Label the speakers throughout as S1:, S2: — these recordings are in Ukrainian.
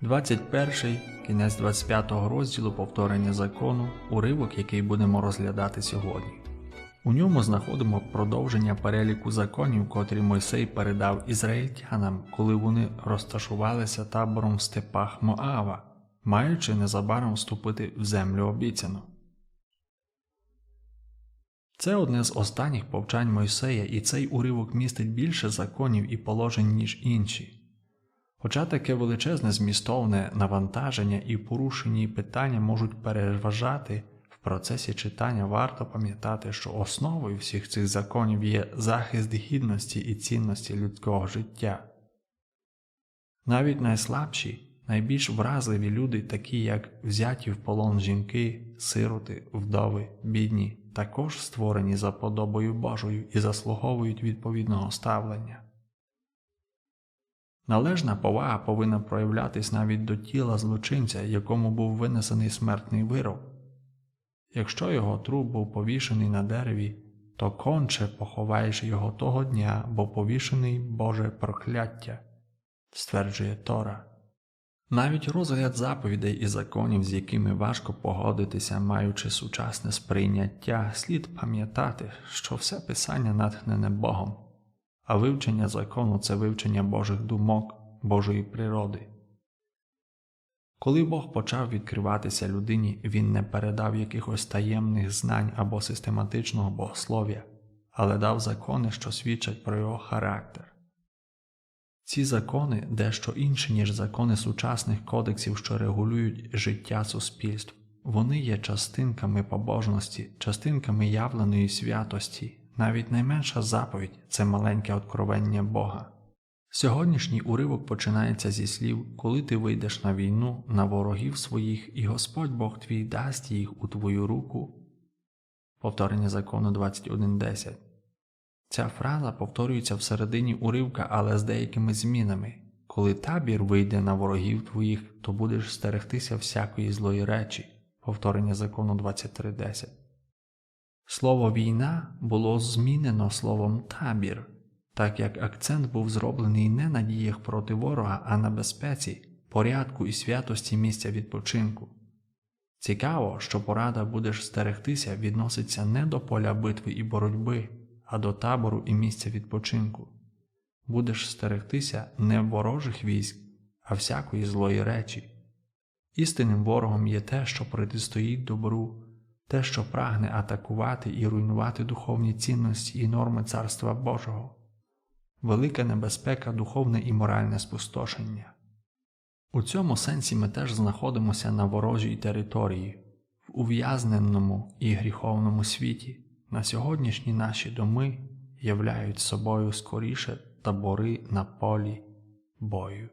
S1: 21, кінець 25 розділу повторення закону, уривок, який будемо розглядати сьогодні. У ньому знаходимо продовження переліку законів, котрі Мойсей передав ізраїльтянам, коли вони розташувалися табором в степах Моава, маючи незабаром вступити в землю обіцяну. Це одне з останніх повчань Мойсея, і цей уривок містить більше законів і положень, ніж інші. Хоча таке величезне змістовне навантаження і порушені питання можуть переважати, в процесі читання варто пам'ятати, що основою всіх цих законів є захист гідності і цінності людського життя. Навіть найслабші, найбільш вразливі люди, такі як взяті в полон жінки, сироти, вдови, бідні, також створені за подобою Божою і заслуговують відповідного ставлення. Належна повага повинна проявлятись навіть до тіла злочинця, якому був винесений смертний вирок. Якщо його труп був повішений на дереві, то конче поховаєш його того дня, бо повішений Боже прокляття, стверджує Тора. Навіть розгляд заповідей і законів, з якими важко погодитися, маючи сучасне сприйняття, слід пам'ятати, що все писання натхнене Богом, а вивчення закону це вивчення Божих думок, Божої природи. Коли Бог почав відкриватися людині, він не передав якихось таємних знань або систематичного богослов'я, але дав закони, що свідчать про його характер. Ці закони дещо інші, ніж закони сучасних кодексів, що регулюють життя суспільств. Вони є частинками побожності, частинками явленої святості. Навіть найменша заповідь це маленьке откровення Бога. Сьогоднішній уривок починається зі слів Коли ти вийдеш на війну на ворогів своїх, і Господь Бог твій дасть їх у твою руку. Повторення закону 21.10 Ця фраза повторюється всередині уривка, але з деякими змінами. Коли табір вийде на ворогів твоїх, то будеш стерегтися всякої злої речі. Повторення закону 23.10. Слово війна було змінено словом табір, так як акцент був зроблений не на діях проти ворога, а на безпеці, порядку і святості місця відпочинку. Цікаво, що порада будеш стерегтися відноситься не до поля битви і боротьби, а до табору і місця відпочинку. Будеш стерегтися не ворожих військ, а всякої злої речі. Істинним ворогом є те, що протистоїть добру, те, що прагне атакувати і руйнувати духовні цінності і норми Царства Божого, велика небезпека, духовне і моральне спустошення. У цьому сенсі ми теж знаходимося на ворожій території, в ув'язненому і гріховному світі. На сьогоднішні наші доми являють собою скоріше табори на полі бою.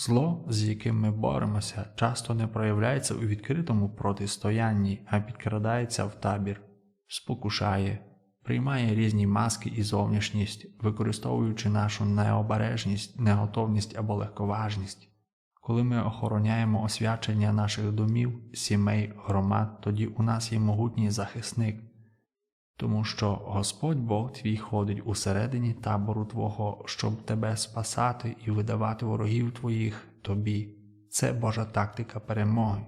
S1: Зло, з яким ми боремося, часто не проявляється у відкритому протистоянні, а підкрадається в табір, спокушає, приймає різні маски і зовнішність, використовуючи нашу необережність, неготовність або легковажність. Коли ми охороняємо освячення наших домів, сімей, громад, тоді у нас є могутній захисник, тому що Господь Бог твій ходить усередині табору Твого, щоб тебе спасати і видавати ворогів твоїх тобі. Це Божа тактика перемоги.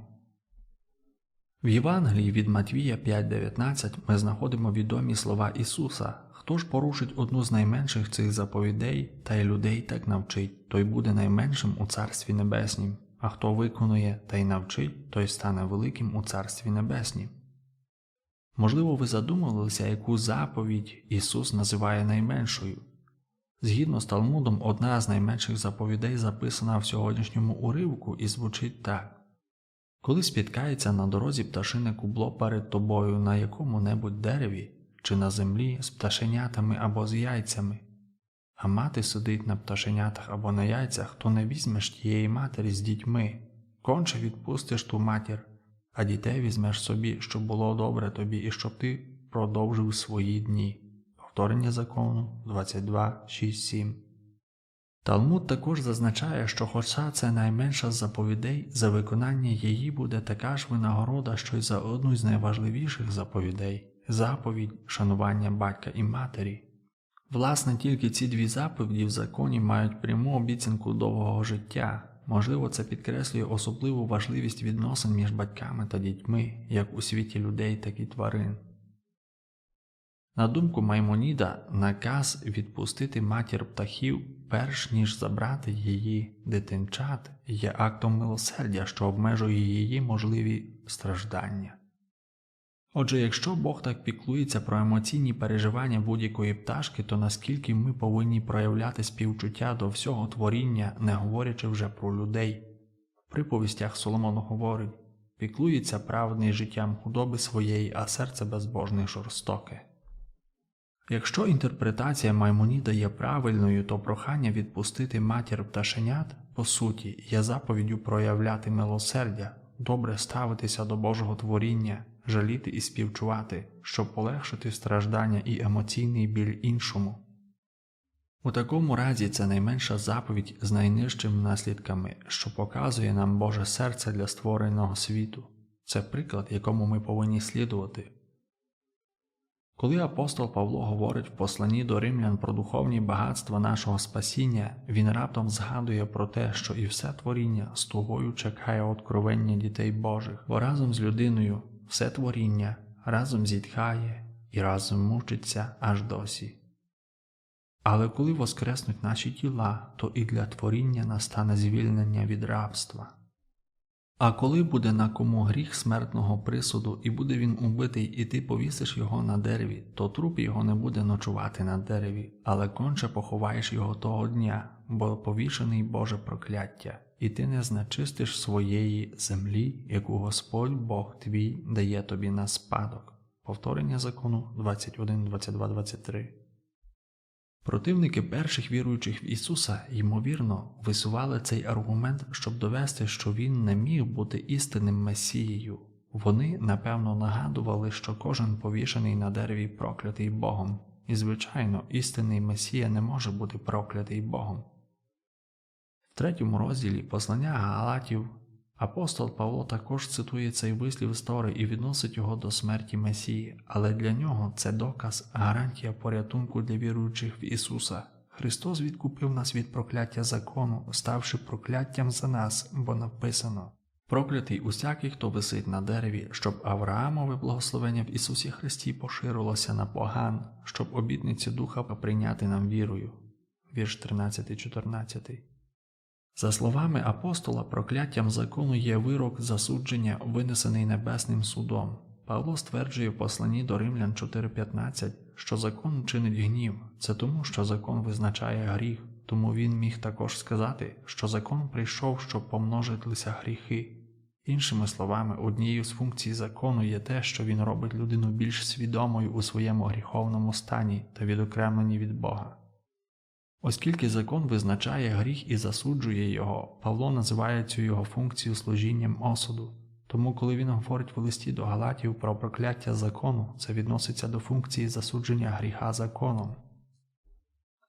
S1: В Євангелії від Матвія 5.19 ми знаходимо відомі слова Ісуса. Хто ж порушить одну з найменших цих заповідей та й людей так навчить, той буде найменшим у Царстві Небеснім, а хто виконує та й навчить, той стане великим у Царстві Небеснім. Можливо, ви задумувалися, яку заповідь Ісус називає найменшою. Згідно з Талмудом, одна з найменших заповідей записана в сьогоднішньому уривку і звучить так Коли спіткається на дорозі пташине кубло перед тобою на якому-небудь дереві чи на землі з пташенятами або з яйцями, а мати сидить на пташенятах або на яйцях, то не візьмеш тієї матері з дітьми, конче відпустиш ту матір а дітей візьмеш собі, щоб було добре тобі і щоб ти продовжив свої дні. Повторення закону 22, 6, 7. Талмуд також зазначає, що хоча це найменша з заповідей, за виконання її буде така ж винагорода, що й за одну з найважливіших заповідей заповідь шанування батька і матері. Власне, тільки ці дві заповіді в законі мають пряму обіцянку довгого життя, Можливо, це підкреслює особливу важливість відносин між батьками та дітьми, як у світі людей, так і тварин. На думку Маймоніда, наказ відпустити матір птахів, перш ніж забрати її дитинчат, є актом милосердя, що обмежує її можливі страждання. Отже, якщо Бог так піклується про емоційні переживання будь-якої пташки, то наскільки ми повинні проявляти співчуття до всього творіння, не говорячи вже про людей. В приповістях Соломон говорить піклується праведний життям худоби своєї, а серце безбожне жорстоке. Якщо інтерпретація Маймоніда є правильною, то прохання відпустити матір пташенят, по суті, є заповіддю проявляти милосердя, добре ставитися до Божого творіння, жаліти і співчувати, щоб полегшити страждання і емоційний біль іншому. У такому разі це найменша заповідь з найнижчими наслідками, що показує нам Боже серце для створеного світу. Це приклад, якому ми повинні слідувати. Коли апостол Павло говорить в посланні до римлян про духовні багатства нашого спасіння, він раптом згадує про те, що і все творіння з тугою чекає откровення дітей Божих, бо разом з людиною все творіння разом зітхає і разом мучиться аж досі. Але коли воскреснуть наші тіла, то і для творіння настане звільнення від рабства. А коли буде на кому гріх смертного присуду, і буде він убитий, і ти повісиш його на дереві, то труп його не буде ночувати на дереві, але конче поховаєш його того дня, бо повішений Боже прокляття, і ти не знечистиш своєї землі, яку Господь Бог твій дає тобі на спадок. Повторення закону 21, 22, 23 Противники перших віруючих в Ісуса, ймовірно, висували цей аргумент, щоб довести, що Він не міг бути істинним Месією. Вони, напевно, нагадували, що кожен повішений на дереві проклятий Богом, і, звичайно, істинний Месія не може бути проклятий Богом. Третьому розділі послання Галатів Апостол Павло також цитує цей вислів з і відносить його до смерті Месії, але для нього це доказ, гарантія порятунку для віруючих в Ісуса. Христос відкупив нас від прокляття закону, ставши прокляттям за нас, бо написано Проклятий усякий, хто висить на дереві, щоб Авраамове благословення в Ісусі Христі поширилося на поган, щоб обітниці Духа прийняти нам вірою. Вірш 13, 14 за словами апостола, прокляттям закону є вирок засудження, винесений Небесним судом. Павло стверджує в посланні до Римлян 4:15, що закон чинить гнів, це тому, що закон визначає гріх, тому він міг також сказати, що закон прийшов, щоб помножитися гріхи. Іншими словами, однією з функцій закону є те, що він робить людину більш свідомою у своєму гріховному стані та відокремленні від Бога. Оскільки закон визначає гріх і засуджує його, Павло називає цю його функцію служінням осуду. Тому, коли він говорить в листі до Галатів про прокляття закону, це відноситься до функції засудження гріха законом.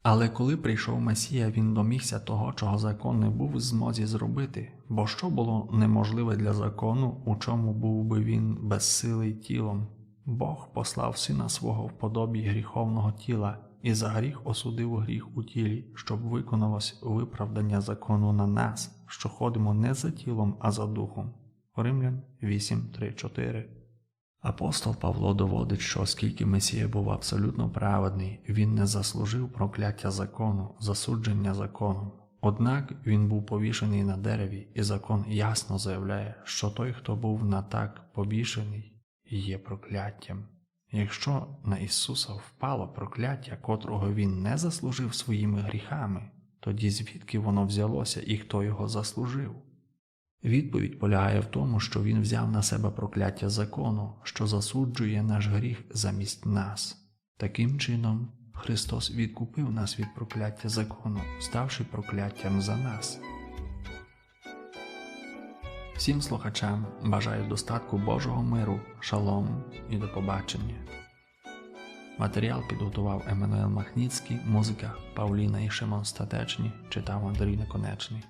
S1: Але коли прийшов Месія, він домігся того, чого закон не був в змозі зробити, бо що було неможливе для закону, у чому був би він безсилий тілом, Бог послав сина свого в подобі гріховного тіла і за гріх осудив гріх у тілі, щоб виконалось виправдання закону на нас, що ходимо не за тілом, а за духом. Римлян 8, 3, 4 Апостол Павло доводить, що оскільки Месія був абсолютно праведний, він не заслужив прокляття закону, засудження законом. Однак він був повішений на дереві, і закон ясно заявляє, що той, хто був на так повішений, є прокляттям. Якщо на Ісуса впало прокляття, котрого Він не заслужив своїми гріхами, тоді звідки воно взялося і хто його заслужив? Відповідь полягає в тому, що Він взяв на себе прокляття закону, що засуджує наш гріх замість нас. Таким чином, Христос відкупив нас від прокляття закону, ставши прокляттям за нас. Всім слухачам бажаю достатку Божого миру, шалому і до побачення. Матеріал підготував Еммануел Махніцький, музика Павліна Шимон Статечні, читав Андрій Неконечний.